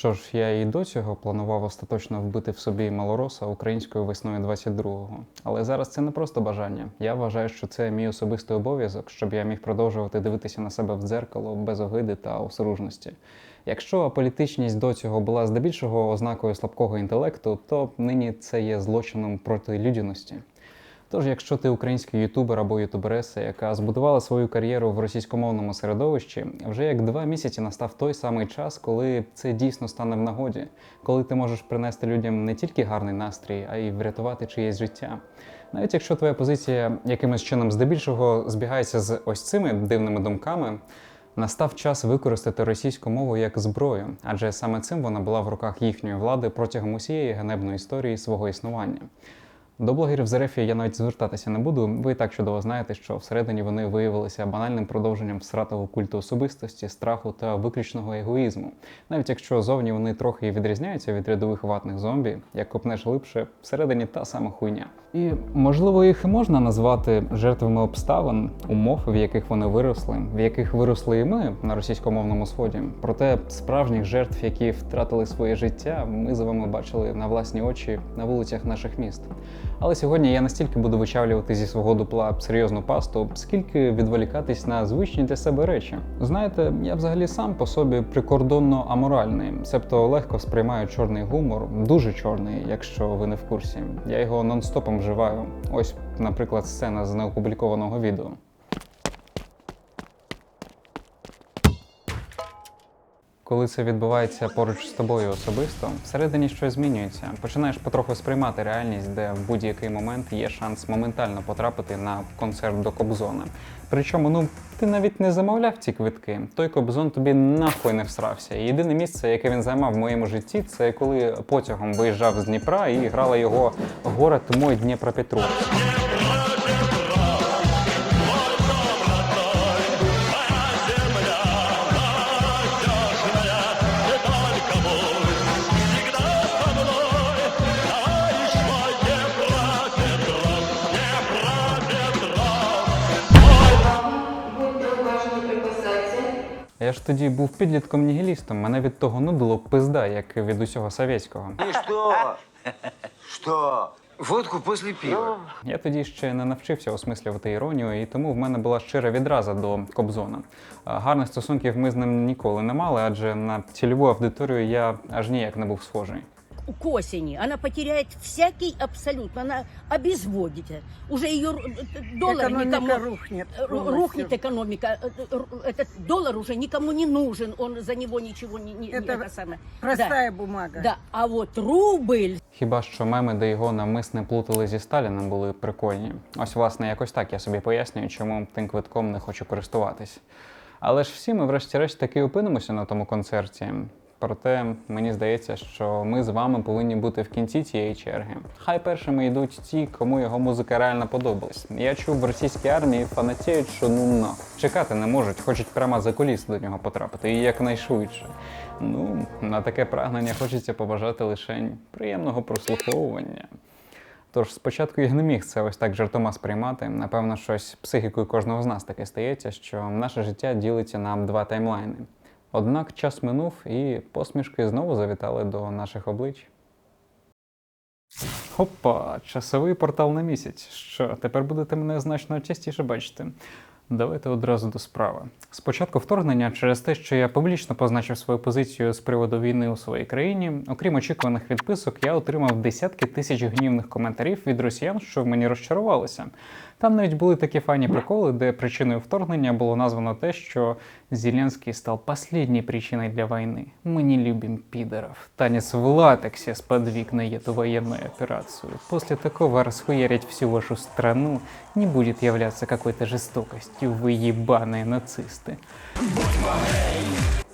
Що ж, я і до цього планував остаточно вбити в собі малороса українською весною 22-го. Але зараз це не просто бажання. Я вважаю, що це мій особистий обов'язок, щоб я міг продовжувати дивитися на себе в дзеркало без огиди та осоружності. Якщо аполітичність до цього була здебільшого ознакою слабкого інтелекту, то нині це є злочином проти людяності. Тож, якщо ти український ютубер або ютубереса, яка збудувала свою кар'єру в російськомовному середовищі, вже як два місяці настав той самий час, коли це дійсно стане в нагоді, коли ти можеш принести людям не тільки гарний настрій, а й врятувати чиєсь життя. Навіть якщо твоя позиція якимось чином здебільшого збігається з ось цими дивними думками, настав час використати російську мову як зброю, адже саме цим вона була в руках їхньої влади протягом усієї ганебної історії свого існування. До блогерів з РФ я навіть звертатися не буду. Ви і так чудово знаєте, що всередині вони виявилися банальним продовженням всратого культу особистості, страху та виключного егоїзму. Навіть якщо зовні вони трохи відрізняються від рядових ватних зомбі, як копнеш глибше, всередині та сама хуйня. І можливо їх і можна назвати жертвами обставин, умов, в яких вони виросли, в яких виросли і ми на російськомовному сході. Проте справжніх жертв, які втратили своє життя, ми з вами бачили на власні очі на вулицях наших міст. Але сьогодні я настільки буду вичавлювати зі свого дупла серйозну пасту, скільки відволікатись на звичні для себе речі. Знаєте, я взагалі сам по собі прикордонно аморальний, себто легко сприймаю чорний гумор, дуже чорний, якщо ви не в курсі. Я його нон-стопом вживаю. Ось, наприклад, сцена з неопублікованого відео. Коли це відбувається поруч з тобою особисто, всередині щось змінюється. Починаєш потроху сприймати реальність, де в будь-який момент є шанс моментально потрапити на концерт до Кобзона. Причому, ну ти навіть не замовляв ці квитки. Той Кобзон тобі нахуй не всрався. Єдине місце, яке він займав в моєму житті, це коли потягом виїжджав з Дніпра і грала його город мой Дніпропетровськ. Я ж тоді був підлітком нігілістом. Мене від того нудило пизда, як від усього совєтського. І що? Що? Водку після пива. Я тоді ще не навчився осмислювати іронію, і тому в мене була щира відраза до Кобзона. Гарних стосунків ми з ним ніколи не мали, адже на цільову аудиторію я аж ніяк не був схожий к осени она потеряет всякий абсолютно, она обезводит. Уже ее доллар Экономика никому рухнет. Ру- полностью. рухнет экономика. Э, э, ру- Этот доллар уже никому не нужен, он за него ничего не, не, Это это самое. Простая бумага. Да. да, а вот рубль Хіба що меми, де його навмисне плутали зі Сталіном, були прикольні. Ось, власне, якось так я собі пояснюю, чому тим квитком не хочу користуватись. Але ж всі ми, врешті-решт, таки опинимося на тому концерті. Проте мені здається, що ми з вами повинні бути в кінці цієї черги. Хай першими йдуть ті, кому його музика реально подобалась. Я чув в російській армії фанатіють, що ну на чекати не можуть, хочуть прямо за коліс до нього потрапити і якнайшвидше. Ну, на таке прагнення хочеться побажати лише приємного прослуховування. Тож спочатку я не міг це ось так жартома сприймати. Напевно, щось психікою кожного з нас таке стається, що наше життя ділиться на два таймлайни. Однак час минув і посмішки знову завітали до наших облич. Опа, часовий портал на місяць. Що, тепер будете мене значно частіше бачити. Давайте одразу до справи. Спочатку вторгнення через те, що я публічно позначив свою позицію з приводу війни у своїй країні, окрім очікуваних відписок, я отримав десятки тисяч гнівних коментарів від росіян, що в мені розчарувалися. Там навіть були такі файні приколи, де причиною вторгнення було названо те, що Зеленский стал последней причиной для войны. Мы не любим пидоров. Танец в латексе сподвиг на эту военную операцию. После такого расхуярить всю вашу страну не будет являться какой-то жестокостью. Вы ебаные нацисты.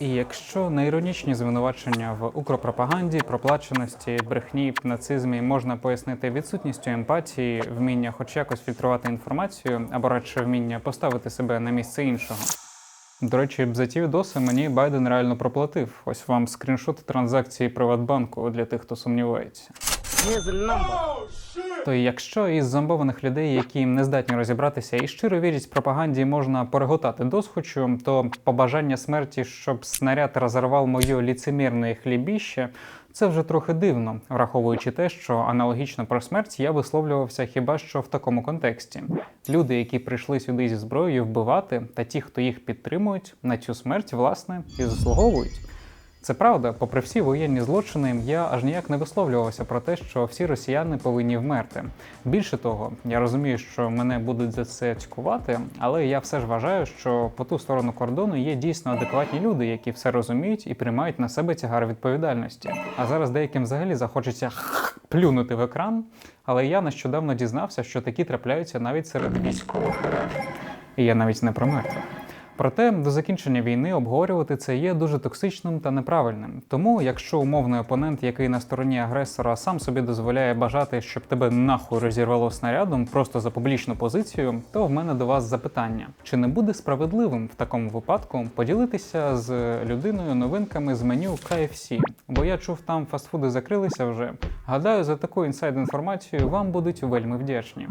і якщо найіронічні звинувачення в укропропаганді, проплаченості, брехні, нацизмі можна пояснити відсутністю емпатії, вміння хоч якось фільтрувати інформацію, або радше вміння поставити себе на місце іншого. До речі, за ті відоси мені Байден реально проплатив. Ось вам скріншот транзакції Приватбанку для тих, хто сумнівається. То якщо із зомбованих людей, які не здатні розібратися і щиро вірять пропаганді, можна переготати досхочу, то побажання смерті, щоб снаряд розірвав моє ліцемірне хлібіще, це вже трохи дивно, враховуючи те, що аналогічно про смерть я висловлювався хіба що в такому контексті. Люди, які прийшли сюди зі зброєю вбивати, та ті, хто їх підтримують, на цю смерть, власне, і заслуговують. Це правда, попри всі воєнні злочини, я аж ніяк не висловлювався про те, що всі росіяни повинні вмерти. Більше того, я розумію, що мене будуть за це цькувати, але я все ж вважаю, що по ту сторону кордону є дійсно адекватні люди, які все розуміють і приймають на себе тягар відповідальності. А зараз деяким взагалі захочеться плюнути в екран. Але я нещодавно дізнався, що такі трапляються навіть серед військових. І я навіть не про мертвих. Проте до закінчення війни обговорювати це є дуже токсичним та неправильним. Тому, якщо умовний опонент, який на стороні агресора, сам собі дозволяє бажати, щоб тебе нахуй розірвало снарядом просто за публічну позицію, то в мене до вас запитання: чи не буде справедливим в такому випадку поділитися з людиною новинками з меню KFC? Бо я чув, там фастфуди закрилися вже. Гадаю, за таку інсайд інформацію вам будуть вельми вдячні.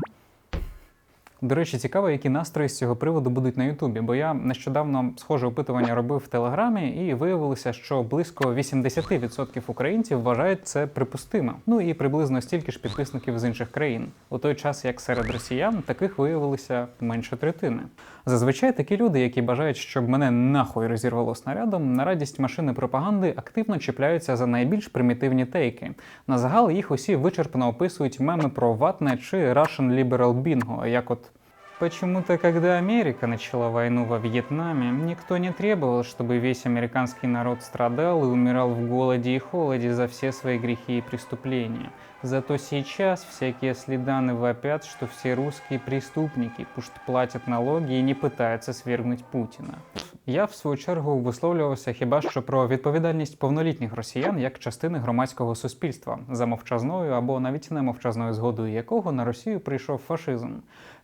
До речі, цікаво, які настрої з цього приводу будуть на Ютубі, бо я нещодавно схоже опитування робив в Телеграмі, і виявилося, що близько 80% українців вважають це припустимо. Ну і приблизно стільки ж підписників з інших країн. У той час, як серед росіян, таких виявилося менше третини. Зазвичай такі люди, які бажають, щоб мене нахуй розірвало снарядом, на радість машини пропаганди активно чіпляються за найбільш примітивні тейки. На загал їх усі вичерпно описують меми про ватне чи Russian Liberal Bingo, як от Почему-то, когда Америка начала войну во Вьетнаме, никто не требовал, чтобы весь американский народ страдал и умирал в голоде и холоде за все свои грехи и преступления. Зато сейчас всякие следаны вопят, что все русские преступники, что платят налоги и не пытаются свергнуть Путина. Я в свою чергу висловлювався хіба що про відповідальність повнолітніх росіян як частини громадського суспільства за мовчазною або навіть немовчазною згодою якого на Росію прийшов фашизм.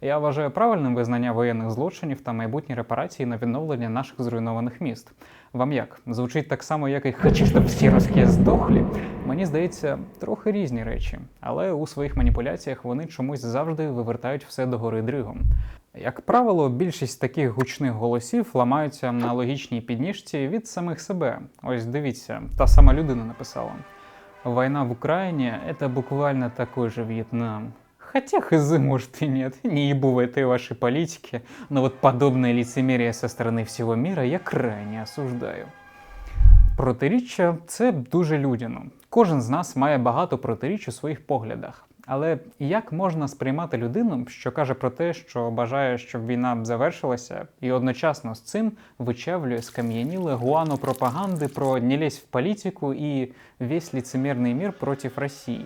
Я вважаю правильним визнання воєнних злочинів та майбутні репарації на відновлення наших зруйнованих міст. Вам як? Звучить так само, як і «хочу, щоб всі русські здохлі. Мені здається, трохи різні речі, але у своїх маніпуляціях вони чомусь завжди вивертають все догори дригом. Як правило, більшість таких гучних голосів ламаються на логічній підніжці від самих себе. Ось дивіться, та сама людина написала: Война в Украине – это буквально такой же Вьетнам. Хотя хз, может и нет, не ебу в этой вашей политике, но вот подобное лицемерие со стороны всего мира я крайне осуждаю. Протиріччя це дуже людяно. Кожен з нас має багато протиріч у своїх поглядах. але як можна сприймати людину, що каже про те, що бажає, щоб війна б завершилася, і одночасно з цим вичавлює скам'яніле гуано пропаганди про «не лізь в політику і весь ліцемірний мір проти Росії?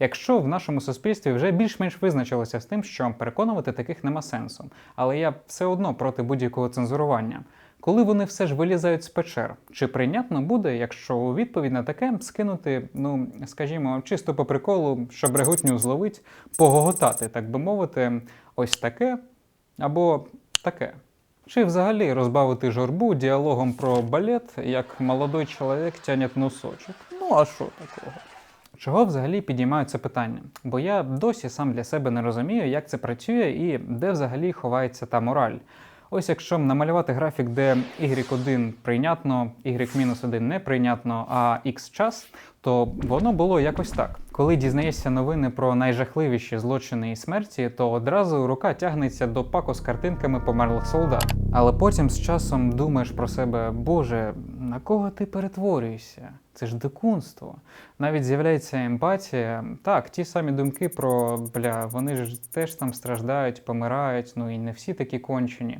Якщо в нашому суспільстві вже більш-менш визначилося з тим, що переконувати таких нема сенсу, але я все одно проти будь-якого цензурування. Коли вони все ж вилізають з печер, чи прийнятно буде, якщо у відповідь на таке скинути, ну скажімо, чисто по приколу, щоб регутню зловить, погоготати, так би мовити, ось таке або таке. Чи взагалі розбавити журбу діалогом про балет, як молодой чоловік тянет носочок? Ну а що такого? Чого взагалі підіймаю це питання? Бо я досі сам для себе не розумію, як це працює і де взагалі ховається та мораль. Ось якщо намалювати графік, де y1 прийнятно, y-1 неприйнятно, а x час, то воно було якось так. Коли дізнаєшся новини про найжахливіші злочини і смерті, то одразу рука тягнеться до паку з картинками померлих солдат. Але потім з часом думаєш про себе, Боже, на кого ти перетворюєшся? Це ж дикунство. Навіть з'являється емпатія. Так, ті самі думки про бля, вони ж теж там страждають, помирають, ну і не всі такі кончені.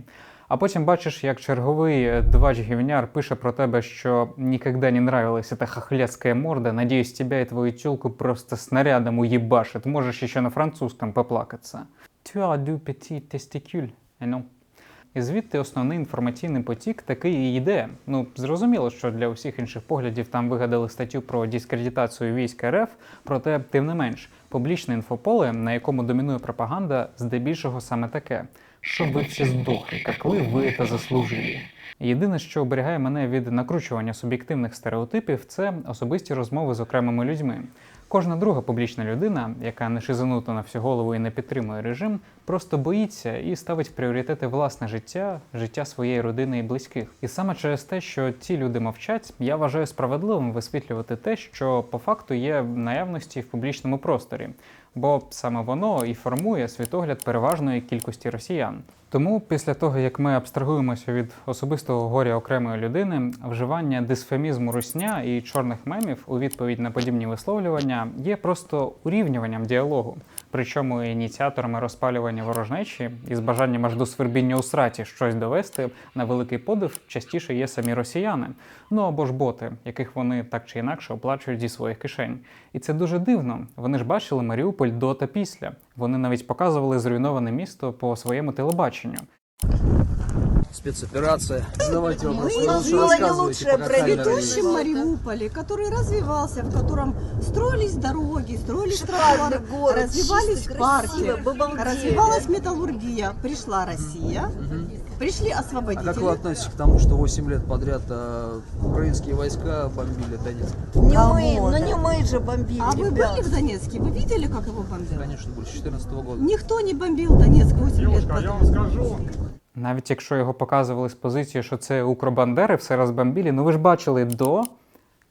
А потім бачиш, як черговий двач гівняр пише про тебе, що ніколи не нравилась эта хохлядская морда, надеюсь, тебя и твою тёлку просто снарядом уебашит, можешь еще на французском поплакаться. Tu as du petit testicule, eh non? І звідти основний інформаційний потік такий і йде. Ну, зрозуміло, що для усіх інших поглядів там вигадали статтю про дискредитацію військ РФ, проте, тим не менш, публічне інфополе, на якому домінує пропаганда, здебільшого саме таке. Щоб ви всі здохли, як ви, ви це заслужили. Єдине, що оберігає мене від накручування суб'єктивних стереотипів, це особисті розмови з окремими людьми. Кожна друга публічна людина, яка не шизанута на всю голову і не підтримує режим, просто боїться і ставить в пріоритети власне життя, життя своєї родини і близьких. І саме через те, що ці люди мовчать, я вважаю справедливим висвітлювати те, що по факту є наявності в публічному просторі, бо саме воно і формує світогляд переважної кількості росіян. Тому після того, як ми абстрагуємося від особистого горя окремої людини, вживання дисфемізму русня і чорних мемів у відповідь на подібні висловлювання є просто урівнюванням діалогу. Причому ініціаторами розпалювання ворожнечі із бажанням аж до свербіння у сраті щось довести на великий подив частіше є самі росіяни, ну або ж боти, яких вони так чи інакше оплачують зі своїх кишень. І це дуже дивно. Вони ж бачили Маріуполь до та після. Вони навіть показували зруйноване місто по своєму телебаченню. спецоперация. Задавайте вопросы. Мы Лучше было не рассказывайте лучшее пока камера предыдущем есть. Мариуполе, который развивался, в котором строились дороги, строились Шикарный тротуары, город, развивались чистый, парки, красиво, мы балдели. развивалась металлургия. Пришла Россия, пришли А как вы освободители. относитесь к тому, что 8 лет подряд э, украинские войска бомбили Донецк? Не Кого мы, но это? не мы же бомбили, А вы ребят. были в Донецке? Вы видели, как его бомбили? Конечно, больше 2014 года. Никто не бомбил Донецк 8 лет подряд. Навіть якщо його показували з позиції, що це укробандери, все розбомбілі, ну ви ж бачили до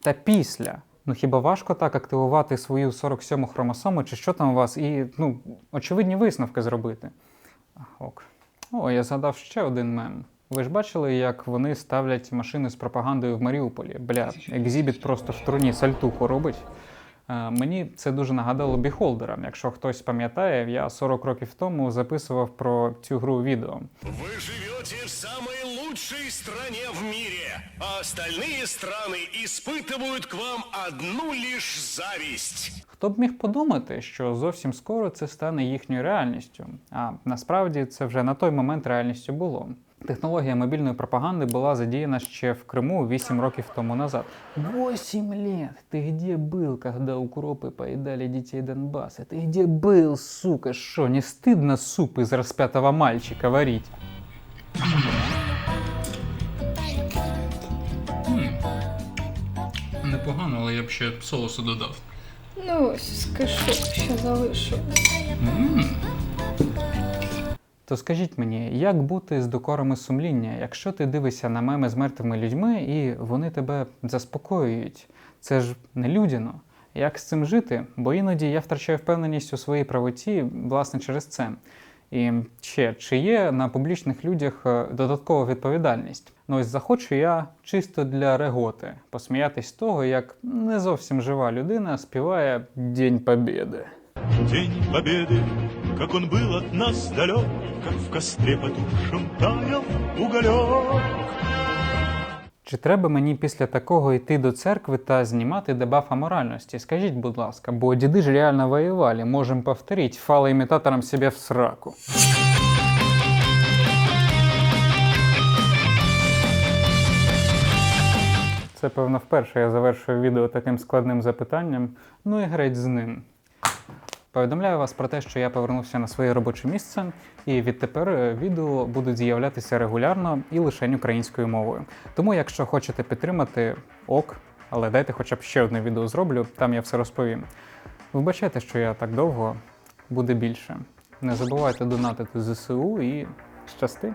та після. Ну хіба важко так активувати свою 47-му хромосому, чи що там у вас, і ну, очевидні висновки зробити. А, Ок. О, я згадав ще один мем. Ви ж бачили, як вони ставлять машини з пропагандою в Маріуполі? Бля, екзібіт просто в труні сальтуху робить. Е, Мені це дуже нагадало біхолдера. Якщо хтось пам'ятає, я 40 років тому записував про цю гру відео. Вы живете в самой лучшей стране в мире, а остальные страны испытывают к вам одну лишь зависть. Хто б міг подумати, що зовсім скоро це стане їхньою реальністю? А насправді це вже на той момент реальністю було. Технологія мобільної пропаганди була задіяна ще в Криму 8 років тому назад. 8 лет! Ты где был, когда укропы поедали детей Донбасса? Ты где был, сука? Что, не стыдно суп из распятого мальчика варить? Непогано, але я б ще соусу додав. Ну, ось скажу, що залишу. То скажіть мені, як бути з докором і сумління, якщо ти дивишся на меми з мертвими людьми і вони тебе заспокоюють? Це ж не людяно. Як з цим жити? Бо іноді я втрачаю впевненість у своїй правоті, власне, через це. І ще, чи є на публічних людях е, додаткова відповідальність? Ну ось захочу я чисто для реготи посміятись з того, як не зовсім жива людина співає День Побєди. День Победы, как он был от нас далек, Как в костре потухшем таял уголек. Чи треба мені після такого йти до церкви та знімати дебаф аморальності? Скажіть, будь ласка, бо діди ж реально воювали, можем повторить фалоімітатором себе в сраку. Це, певно, вперше я завершую відео таким складним запитанням. Ну і греть з ним. Повідомляю вас про те, що я повернувся на своє робоче місце, і відтепер е, відео будуть з'являтися регулярно і лише українською мовою. Тому, якщо хочете підтримати, ок, але дайте хоча б ще одне відео зроблю, там я все розповім. Вибачайте, що я так довго, буде більше. Не забувайте донатити ЗСУ і щасти!